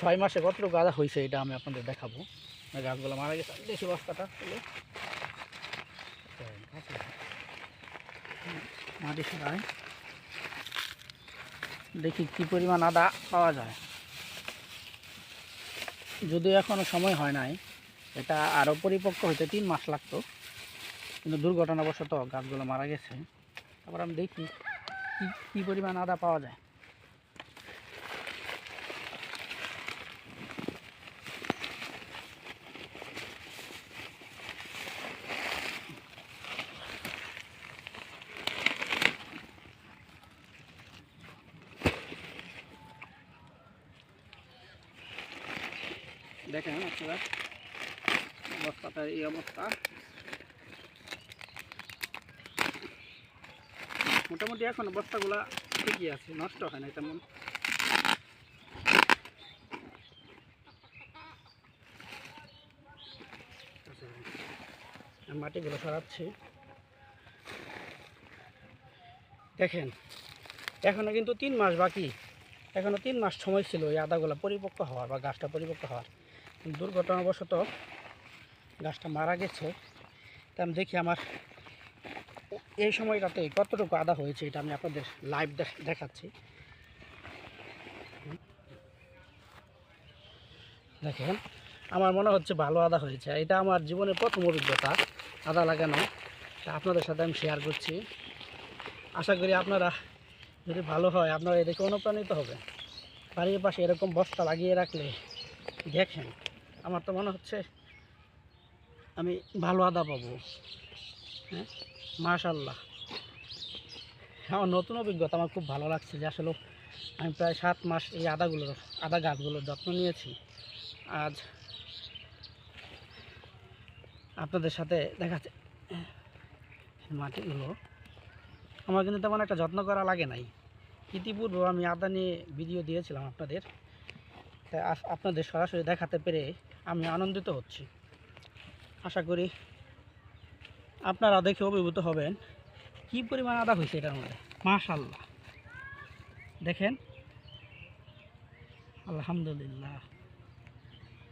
ছয় মাসে কতটুকু আদা হয়েছে এটা আমি আপনাদের দেখাবো। গাছগুলো মারা গেছে দেখি বস্তাটা মাটি সরাই। দেখি কি পরিমাণ আদা পাওয়া যায়। যদিও এখনও সময় হয় নাই, এটা আরও পরিপক্ক হইতে তিন মাস লাগতো। কিন্তু দুর্ঘটনাবশত গাছগুলো মারা গেছে। তারপর আমি দেখি কী পরিমাণ আদা পাওয়া যায়। দেখেন আপনারা অবস্থাটা এই অবস্থা। মোটামুটি এখন বস্তাগুলা ঠিকই আছে, নষ্ট হয় না তেমন। মাটিগুলো সরাচ্ছি। দেখেন, এখনও কিন্তু তিন মাস বাকি। এখনও তিন মাস সময় ছিল এই আদাগুলো পরিপক্ক হওয়ার বা গাছটা পরিপক্ক হওয়ার। দুর্ঘটনাবশত গাছটা মারা গেছে। তা আমি দেখি আমার এই সময়টাতে কতটুকু আদা হয়েছে এটা আমি আপনাদের লাইভ দেখাচ্ছি। দেখেন, আমার মনে হচ্ছে ভালো আদা হয়েছে। এটা আমার জীবনের প্রথম অভিজ্ঞতা, আদা লাগানো। তা আপনাদের সাথে আমি শেয়ার করছি। আশা করি আপনারা যদি ভালো হয়, আপনারা এদিকে অনুপ্রাণিত হবে বাড়ির পাশে এরকম বস্তা লাগিয়ে রাখলে দেখেন আমার তো মনে হচ্ছে আমি ভালো আদা পাবো। হ্যাঁ? মাশাল্লাহ আমার নতুন অভিজ্ঞতা, আমার খুব ভালো লাগছে যে আসলে আমি প্রায় সাত মাস এই আদাগুলোর, আদা গাছগুলোর যত্ন নিয়েছি। আজ আপনাদের সাথে দেখাচ্ছে মাটিগুলো। আমার কিন্তু তেমন একটা যত্ন করা লাগে নাই। ইতিপূর্বে আমি আদা নিয়ে ভিডিও দিয়েছিলাম আপনাদের। তাই আপনাদের সরাসরি দেখাতে পেরে আমি আনন্দিত হচ্ছি। আশা করি আপনারা দেখে অভিভূত হবেন কি পরিমাণ আদা হয়েছে এটার মধ্যে। মাশাল্লাহ দেখেন। আলহামদুলিল্লাহ।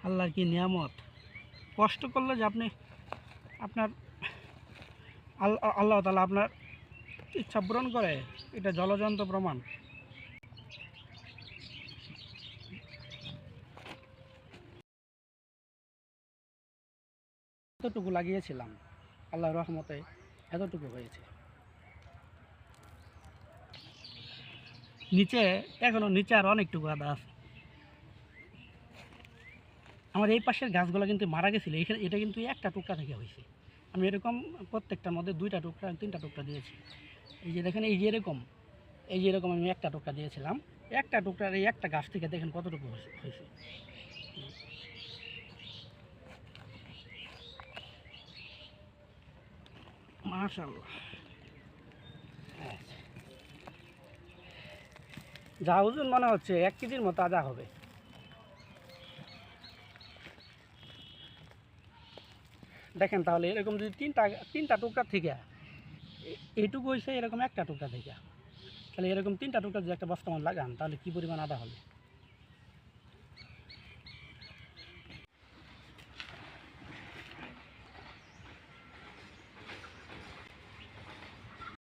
আল্লাহর কি নিয়ামত। কষ্ট করলে যে আপনি আপনার আল- আল্লাহ তালা আপনার ইচ্ছা পূরণ করে, এটা জলজন্ত প্রমাণ। এতটুকু লাগিয়েছিলাম আল্লাহ রহমতে এতটুকু হয়েছে। নিচে, এখনও নিচে আর অনেকটুকু আদা আছে। আমার এই পাশের গাছগুলো কিন্তু মারা গেছিল এখানে এটা কিন্তু একটা টুকরা থেকে হয়েছে। আমি এরকম প্রত্যেকটার মধ্যে দুইটা টুকরা, তিনটা টুকরা দিয়েছি। এই যে দেখেন, এই যে এরকম, এই যে এরকম আমি একটা টুকরা দিয়েছিলাম। একটা টুকরার এই একটা গাছ থেকে দেখেন কতটুকু হয়েছে। মাশাল্লাহ যা ওজন মনে হচ্ছে, এক কেজির মতো আদা হবে। দেখেন তাহলে এরকম যদি তিনটা তিনটা টুকরা থেকে, এইটুকু হয়েছে এরকম একটা টুকরা থেকে। তাহলে এরকম তিনটা টুকরা যদি একটা বস্তা মান লাগান, তাহলে কী পরিমাণ আদা হবে?